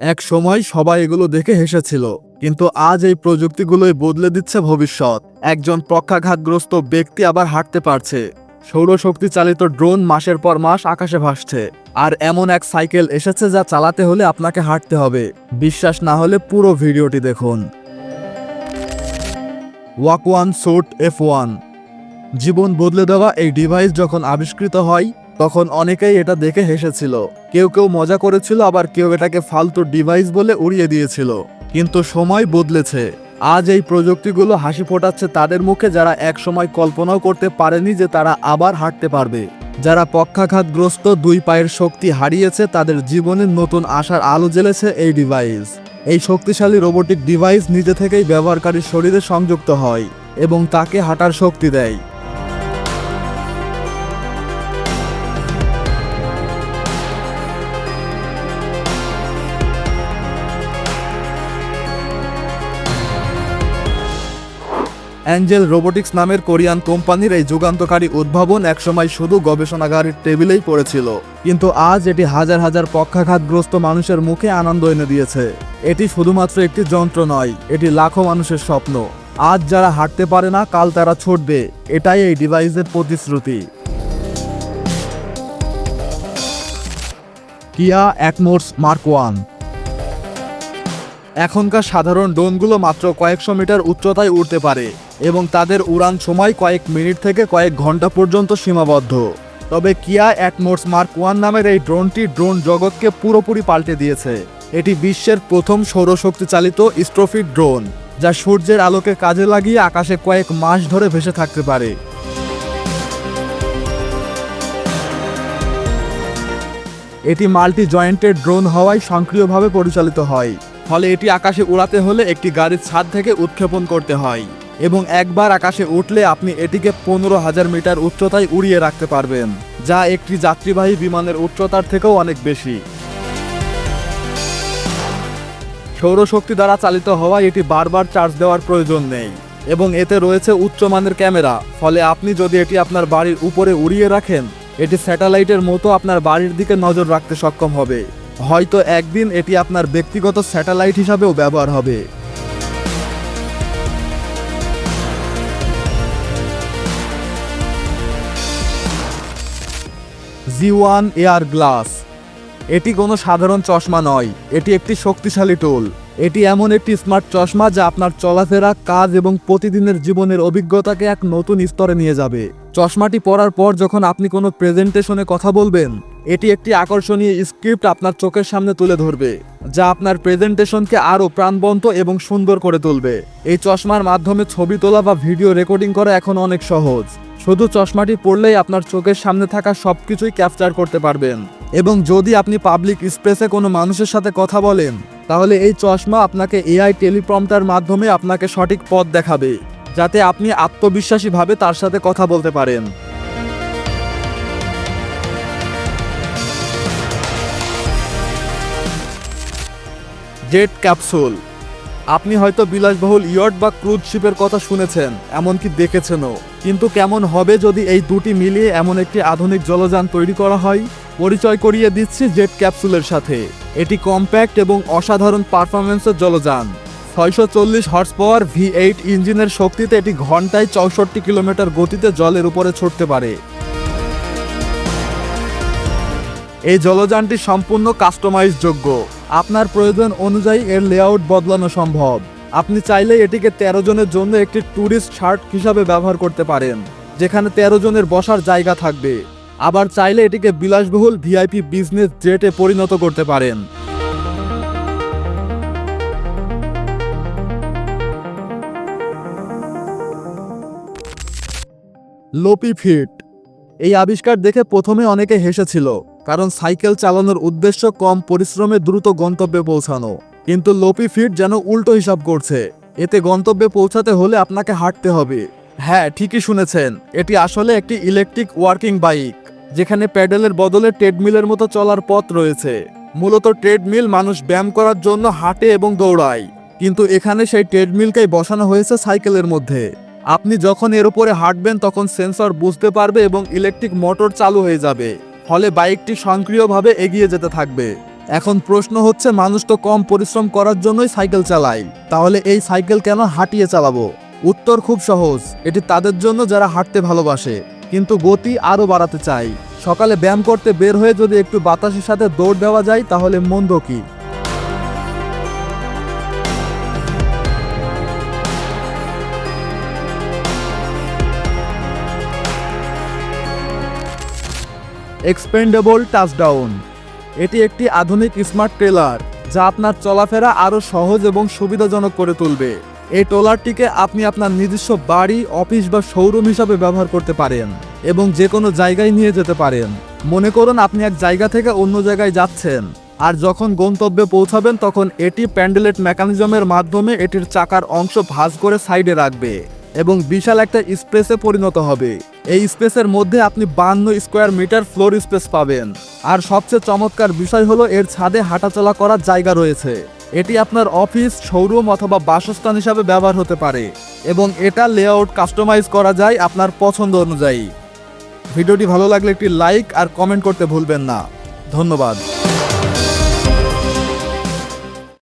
এক সময় সবাই এগুলো দেখে হেসেছিল, কিন্তু আজ এই প্রযুক্তিগুলোই বদলে দিচ্ছে ভবিষ্যৎ। একজন পক্ষাঘাতগ্রস্ত ব্যক্তি আবার হাঁটতে পারছে। সৌরশক্তি চালিত ড্রোন মাসের পর মাস আকাশে ভাসছে, আর এমন এক সাইকেল এসেছে যা চালাতে হলে আপনাকে হাঁটতে হবে। বিশ্বাস না হলে পুরো ভিডিওটি দেখুন। ওয়াক ওয়ান সোট এফ ওয়ান জীবন বদলে দেওয়া এই ডিভাইস যখন আবিষ্কৃত হয় তখন অনেকেই এটা দেখে হেসেছিল। কেউ কেউ মজা করেছিল, আবার কেউ এটাকে ফালতু ডিভাইস বলে উড়িয়ে দিয়েছিল। কিন্তু সময় বদলেছে। আজ এই প্রযুক্তিগুলো হাসি ফোটাচ্ছে তাদের মুখে যারা একসময় কল্পনাও করতে পারেনি যে তারা আবার হাঁটতে পারবে। যারা পক্ষাঘাতগ্রস্ত দুই পায়ের শক্তি হারিয়েছে, তাদের জীবনের নতুন আশার আলো জ্বেলেছে এই ডিভাইস এই শক্তিশালী রোবোটিক ডিভাইস নিজে থেকেই ব্যবহারকারীর শরীরে সংযুক্ত হয় এবং তাকে হাঁটার শক্তি দেয়। অ্যাঞ্জেল রোবোটিক্স নামের কোরিয়ান কোম্পানির এই যুগান্তকারী উদ্ভাবন একসময় শুধু গবেষণাগারের টেবিলেই পড়েছিল। কিন্তু আজ এটি হাজার হাজার পক্ষাঘাতগ্রস্ত মানুষের মুখে আনন্দ এনে দিয়েছে। এটি শুধুমাত্র একটি যন্ত্র নয়, এটি লাখো মানুষের স্বপ্ন। আজ যারা হাঁটতে পারে না, কাল তারা ছুটবে। এটাই এই ডিভাইসের প্রতিশ্রুতি। কিয়া একমোর্স মার্ক ওয়ান। এখনকার সাধারণ ড্রোনগুলো মাত্র কয়েকশো মিটার উচ্চতায় উড়তে পারে। এবং তাদের উড়ান সময় কয়েক মিনিট থেকে কয়েক ঘণ্টা পর্যন্ত সীমাবদ্ধ। তবে কিয়া অ্যাটমোর্স মার্ক ওয়ান নামের এই ড্রোনটি ড্রোন জগৎকে পুরোপুরি পাল্টে দিয়েছে। এটি বিশ্বের প্রথম সৌরশক্তি চালিত স্ট্রোফিক ড্রোন, যা সূর্যের আলোকে কাজে লাগিয়ে আকাশে কয়েক মাস ধরে ভেসে থাকতে পারে। এটি মাল্টি জয়েন্টেড ড্রোন হওয়ায় সক্রিয়ভাবে পরিচালিত হয়, ফলে এটি আকাশে উড়াতে হলে একটি গাড়ির ছাদ থেকে উৎক্ষেপণ করতে হয়। এবং একবার আকাশে উঠলে আপনি এটিকে পনেরো হাজার মিটার উচ্চতায় উড়িয়ে রাখতে পারবেন, যা একটি যাত্রীবাহী বিমানের উচ্চতার থেকেও অনেক বেশি। সৌরশক্তি দ্বারা চালিত হওয়ায় এটি বারবার চার্জ দেওয়ার প্রয়োজন নেই, এবং এতে রয়েছে উচ্চমানের ক্যামেরা, ফলে আপনি যদি এটি আপনার বাড়ির উপরে উড়িয়ে রাখেন, এটি স্যাটেলাইটের মতো আপনার বাড়ির দিকে নজর রাখতে সক্ষম হবে। হয়তো একদিন এটি আপনার ব্যক্তিগত স্যাটেলাইট হিসাবেও ব্যবহার হবে। জি ওয়ান এয়ার গ্লাস এটি কোনো সাধারণ চশমা নয়, এটি একটি শক্তিশালী টুল এটি এমন একটি স্মার্ট চশমা যা আপনার চলাফেরা, কাজ এবং প্রতিদিনের জীবনের অভিজ্ঞতাকে এক নতুন স্তরে নিয়ে যাবে। চশমাটি পরার পর যখন আপনি কোনো প্রেজেন্টেশনে কথা বলবেন, এটি একটি আকর্ষণীয় স্ক্রিপ্ট আপনার চোখের সামনে তুলে ধরবে, যা আপনার প্রেজেন্টেশনকে আরও প্রাণবন্ত এবং সুন্দর করে তুলবে। এই চশমার মাধ্যমে ছবি তোলা বা ভিডিও রেকর্ডিং করা এখন অনেক সহজ। শুধু চশমাটি পরলেই আপনার চোখের সামনে থাকা সব কিছুই ক্যাপচার করতে পারবেন। এবং যদি আপনি পাবলিক স্পেসে কোনো মানুষের সাথে কথা বলেন, তাহলে এই চশমা আপনাকে এআই টেলিপ্রম্পটার মাধ্যমে আপনাকে সঠিক পথ দেখাবে, যাতে আপনি আত্মবিশ্বাসীভাবে তার সাথে কথা বলতে পারেন। জেট ক্যাপসুল আপনি হয়তো বিলাসবহুল ইয়ট বা ক্রুজ শিপের কথা শুনেছেন, এমনকি দেখেছেনও। কিন্তু কেমন হবে যদি এই দুটি মিলিয়ে এমন একটি আধুনিক জলযান তৈরি করা হয়? পরিচয় করিয়ে দিচ্ছি জেট ক্যাপসুলের সাথে। এটি কম্প্যাক্ট এবং অসাধারণ পারফরমেন্সের জলযান। ছয়শো চল্লিশ হর্স পাওয়ার ভি এইট ইঞ্জিনের শক্তিতে এটি ঘন্টায় চৌষট্টি কিলোমিটার গতিতে জলের উপরে ছুটতে পারে। এই জলযানটি সম্পূর্ণ কাস্টমাইজযোগ্য। আপনার প্রয়োজন অনুযায়ী এর লেআউট বদলানো সম্ভব। আপনি চাইলে এটিকে তেরো জনের জন্য একটি ট্যুরিস্ট শার্ট হিসাবে ব্যবহার করতে পারেন, যেখানে তেরো জনের বসার জায়গা থাকবে। আবার চাইলে এটিকে বিলাসবহুল ভিআইপি বিজনেস জেটে পরিণত করতে পারেন। লোপি ফিট। এই আবিষ্কার দেখে প্রথমে অনেকে হেসেছিল, কারণ সাইকেল চালানোর উদ্দেশ্য কম পরিশ্রমে দ্রুত গন্তব্যে পৌঁছানো। কিন্তু লোপি ফিট যেন উল্টো হিসাব করছে। এতে গন্তব্যে পৌঁছাতে হলে আপনাকে হাঁটতে হবে। হ্যাঁ ঠিকই শুনেছেন। এটি আসলে একটি ইলেকট্রিক ওয়ার্কিং বাইক, যেখানে প্যাডেলের বদলে ট্রেডমিলের মতো চলার পথ রয়েছে। মূলত ট্রেডমিল মানুষ ব্যায়াম করার জন্য হাঁটে এবং দৌড়ায়। কিন্তু এখানে সেই ট্রেডমিলকেই বসানো হয়েছে সাইকেলের মধ্যে। আপনি যখন এর উপরে হাঁটবেন, তখন সেন্সর বুঝতে পারবে এবং ইলেকট্রিক মোটর চালু হয়ে যাবে। ফলে বাইকটি সক্রিয়ভাবে এগিয়ে যেতে থাকবে। এখন প্রশ্ন হচ্ছে, মানুষ তো কম পরিশ্রম করার জন্যই সাইকেল চালায়। তাহলে এই সাইকেল কেন হাঁটিয়ে চালাবো? উত্তর খুব সহজ, এটি তাদের জন্য যারা হাঁটতে ভালোবাসে, কিন্তু গতি আরও বাড়াতে চাই সকালে ব্যায়াম করতে বের হয়ে যদি একটু বাতাসের সাথে দৌড় দেওয়া যায়, তাহলে মন্দ কি? এক্সপেন্ডেবল টাচডাউন এটি একটি আধুনিক স্মার্ট ট্রেলার, যা আপনার চলাফেরা আরও সহজ এবং সুবিধাজনক করে তুলবে। এই ট্রলারটিকে আপনি আপনার নিজস্ব বাড়ি, অফিস বা শোরুম হিসাবে ব্যবহার করতে পারেন এবং যে কোনো জায়গায় নিয়ে যেতে পারেন। মনে করুন আপনি এক জায়গা থেকে অন্য জায়গায় যাচ্ছেন, আর যখন গন্তব্যে পৌঁছাবেন তখন এটি প্যান্ডেলেট মেকানিজমের মাধ্যমে এটির চাকার অংশ ভাঁজ করে সাইডে রাখবে। এবং বিশাল একটা স্পেসে পরিণত হবে। এই স্পেসের মধ্যে আপনি বান্ন স্কোয়ার মিটার ফ্লোর স্পেস পাবেন। আর সবচেয়ে চমৎকার বিষয় হলো এর ছাদে হাঁটাচলা করার জায়গা রয়েছে। এটি আপনার অফিস, শোরুম অথবা বাসস্থান হিসাবে ব্যবহার হতে পারে এবং এটা লেআউট কাস্টমাইজ করা যায় আপনার পছন্দ অনুযায়ী। ভিডিওটি ভালো লাগলে একটি লাইক আর কমেন্ট করতে ভুলবেন না। ধন্যবাদ।